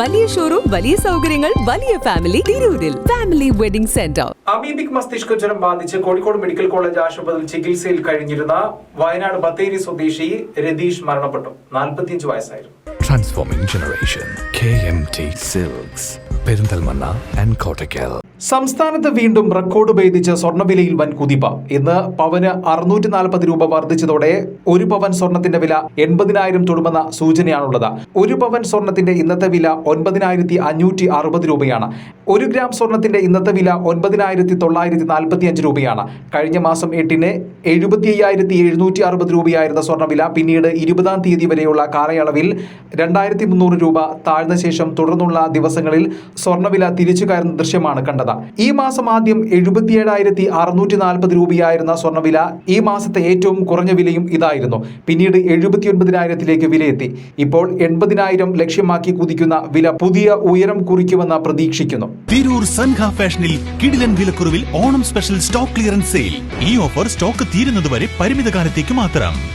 വലിയ ഷോറൂം വലിയ സൗകര്യങ്ങൾ വലിയ ഫാമിലി തിരൂരിൽ. ഫാമിലി വെഡിംഗ് സെന്റർ അമീബിക് മസ്തിഷ്ക ജ്വരം ബാധിച്ച് കോഴിക്കോട് മെഡിക്കൽ കോളേജ് ആശുപത്രിയിൽ ചികിത്സയിൽ കഴിഞ്ഞിരുന്ന വയനാട് ബത്തേരി സ്വദേശി രതീഷ് മരണപ്പെട്ടു. നാൽപ്പത്തിയഞ്ച് വയസ്സായിരുന്നു. Transforming generation K M T silks Perinthalmanna and Kottakkal സംസ്ഥാനത്ത് വീണ്ടും റെക്കോർഡ് ഭേദിച്ച് സ്വർണവിലയിൽ വൻ കുതിപ്പ് ഇന്ന് പവന് അറുന്നൂറ്റി നാൽപ്പത് രൂപ വർദ്ധിച്ചതോടെ ഒരു പവൻ സ്വർണത്തിന്റെ വില എൺപതിനായിരം തൊടുമെന്ന സൂചനയാണുള്ളത്. ഒരു പവൻ സ്വർണത്തിന്റെ ഇന്നത്തെ വില ഒൻപതിനായിരത്തി അഞ്ഞൂറ്റി അറുപത് രൂപയാണ്. ഒരു ഗ്രാം സ്വർണത്തിന്റെ ഇന്നത്തെ വില ഒൻപതിനായിരത്തി തൊള്ളായിരത്തി നാൽപ്പത്തി അഞ്ച് രൂപയാണ്. കഴിഞ്ഞ മാസം എട്ടിന് എഴുപത്തി അയ്യായിരത്തി എഴുന്നൂറ്റി അറുപത് രൂപയായിരുന്ന സ്വർണവില പിന്നീട് ഇരുപതാം തീയതി വരെയുള്ള കാലയളവിൽ രണ്ടായിരത്തി മുന്നൂറ് രൂപ താഴ്ന്ന ശേഷം തുടർന്നുള്ള ദിവസങ്ങളിൽ സ്വർണവില തിരിച്ചു കയറുന്ന ദൃശ്യമാണ് കണ്ടത്. ഈ മാസം ആദ്യം എഴുപത്തിയേഴായിരത്തി അറുന്നൂറ്റി നാൽപ്പത് രൂപയായിരുന്ന സ്വർണവില ഈ മാസത്തെ ഏറ്റവും കുറഞ്ഞ വിലയും ഇതായിരുന്നു. പിന്നീട് എഴുപത്തിയൊൻപതിനായിരത്തിലേക്ക് വിലയെത്തി. ഇപ്പോൾ എൺപതിനായിരം ലക്ഷ്യമാക്കി കുതിക്കുന്ന വില പുതിയ ഉയരം കുറിക്കുമെന്ന് പ്രതീക്ഷിക്കുന്നു. തിരൂർ സൻഹ ഫാഷനിൽ കിടിലൻ വിലക്കുറവിൽ Onam special stock clearance sale. ഈ ഓഫർ സ്റ്റോക്ക് തീരുന്നതുവരെ പരിമിത കാലത്തേക്ക് മാത്രം.